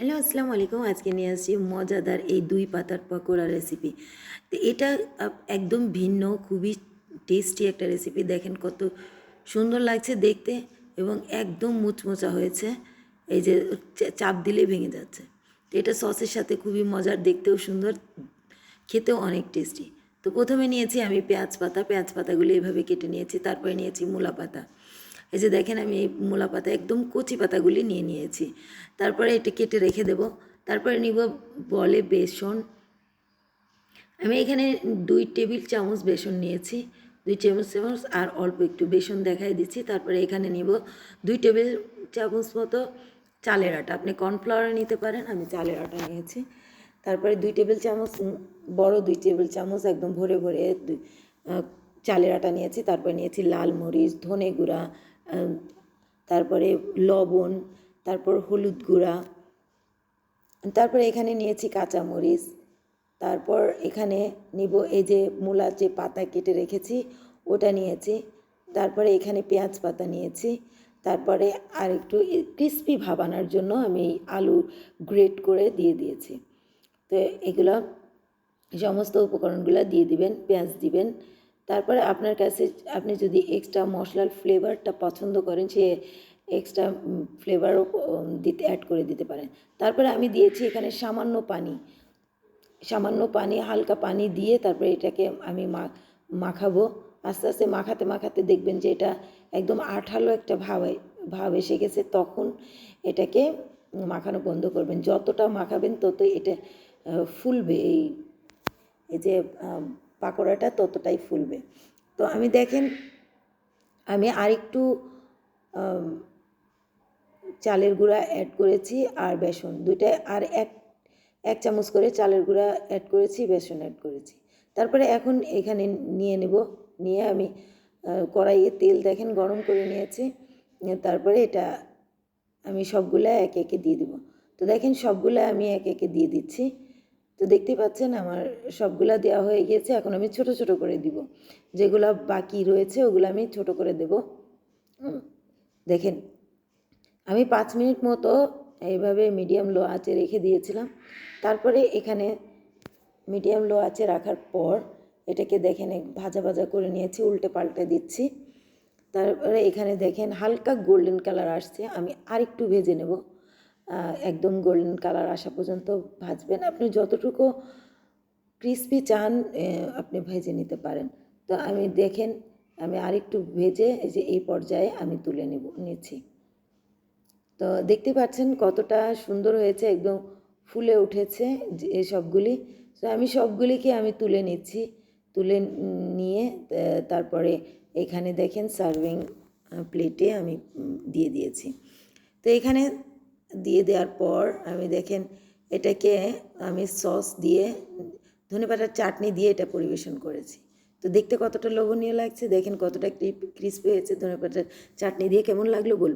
Hello, আসসালামু আলাইকুম। আজকে নিয়ে আসছি মজাদার এই দুই পাতার পকোড়া রেসিপি তো এটা একদম ভিন্ন, খুবই টেস্টি একটা রেসিপি দেখেন কত সুন্দর লাগছে দেখতে এবং একদম মুচমোচা হয়েছে। এই যে চাপ দিলেই ভেঙে যাচ্ছে। তো এটা সসের সাথে খুবই মজার, দেখতেও সুন্দর, খেতেও অনেক টেস্টি তো প্রথমে নিয়েছি আমি পেঁয়াজ পাতা। পেঁয়াজ পাতাগুলি এভাবে কেটে নিয়েছি, তারপরে নিয়েছি মূলা পাতা। এই যে দেখেন আমি এই মূলা পাতা একদম কচি পাতাগুলি নিয়ে নিয়েছি। তারপরে এটা কেটে রেখে দেব। তারপরে নিব বলে বেসন। আমি এখানে দুই টেবিল চামচ বেসন নিয়েছি। দুই চামচ চামচ আর অল্প একটু বেসন দেখাই দিচ্ছি। তারপরে এখানে নিব দুই টেবিল চামচ মতো চালের আটা। আপনি কর্নফ্লাওয়ার নিতে পারেন, আমি চালের আটা নিয়েছি। তারপরে দুই টেবিল চামচ বড় দুই টেবিল চামচ একদম ভরে ভরে চালের আটা নিয়েছি। তারপরে নিয়েছি লাল মরিচ, ধনে গুঁড়া তারপরে লবণ, তারপর হলুদ গুঁড়া, তারপরে এখানে নিয়েছি কাঁচামরিচ, তারপর এখানে নিব এই যে মূলার যে পাতা কেটে রেখেছি, ওটা নিয়েছি, তারপরে এখানে পেঁয়াজ পাতা নিয়েছি, তারপরে আর একটু ক্রিস্পি ভাব আনার জন্য আমি আলু গ্রেট করে দিয়ে দিয়েছি। তো এগুলো সমস্ত উপকরণগুলো দিয়ে দিবেন, পেঁয়াজ দিবেন তারপরে আপনার কাছে আপনি যদি এক্সট্রা মশলার ফ্লেভারটা পছন্দ করেন, সে এক্সট্রা ফ্লেভারও দিতে অ্যাড করে দিতে পারেন। তারপরে আমি দিয়েছি এখানে সামান্য পানি। সামান্য পানি, হালকা পানি দিয়ে তারপরে এটাকে আমি মাখাবো। আস্তে আস্তে মাখাতে মাখাতে দেখবেন যে এটা একদম আঠালো একটা ভাব ভাব এসে গেছে। তখন এটাকে মাখানো বন্ধ করবেন। যতটা মাখাবেন তত এটা ফুলবে। এই যে পাকোড়াটা ততটাই ফুলবে। তো আমি দেখেন, আমি আরেকটু চালের গুঁড়া অ্যাড করেছি আর বেসন। দুইটা আর এক এক চামচ করে চালের গুঁড়া অ্যাড করেছি, বেসন অ্যাড করেছি। তারপরে এখন এখানে নিয়ে নেব, নিয়ে আমি কড়াইয়ে তেল দেখেন গরম করে নিয়েছি। তারপরে এটা আমি সবগুলা একে একে দিয়ে দেবো। তো দেখেন সবগুলা আমি একে একে দিয়ে দিচ্ছি। তো দেখতে পাচ্ছেন আমার সবগুলা দেওয়া হয়ে গিয়েছে, এখন আমি ছোট ছোট করে দিব। যেগুলো বাকি রয়েছে, ওগুলো আমি ছোট করে দেব। দেখেন, আমি পাঁচ মিনিট মতো এইভাবে মিডিয়াম লো আঁচে রেখে দিয়েছিলাম। তারপরে এখানে মিডিয়াম লো আঁচে রাখার পর এটাকে দেখেন ভাজা ভাজা করে নিয়েছি, উল্টে পাল্টে দিচ্ছি। তারপরে এখানে দেখেন, হালকা গোল্ডেন কালার আসছে, আমি আরেকটু ভেজে নেব। একদম গোল্ডেন কালার আসা পর্যন্ত ভাজবেন। আপনি যতটুকু ক্রিস্পি চান আপনি ভেজে নিতে পারেন। তো আমি দেখেন, আমি আরেকটু ভেজে এই যে এই পর্যায়ে আমি তুলে নেব, নিচ্ছি। তো দেখতে পাচ্ছেন কতটা সুন্দর হয়েছে, একদম ফুলে উঠেছে যে সবগুলি। তো আমি সবগুলিকে আমি তুলে নিচ্ছি, তুলে নিয়ে তারপরে এখানে দেখেন সার্ভিং প্লেটে আমি দিয়ে দিয়েছি। তো এখানে দিয়ে দেওয়ার পর আমি দেখেন এটাকে আমি সস দিয়ে ধনেপাতার চাটনি দিয়ে এটা পরিবেশন করেছি। তো দেখতে কতটা লোভনীয় লাগছে, দেখেন কতটা ক্রিস্পি হয়েছে ধনেপাতার চাটনি দিয়ে, কেমন লাগল বলবেন?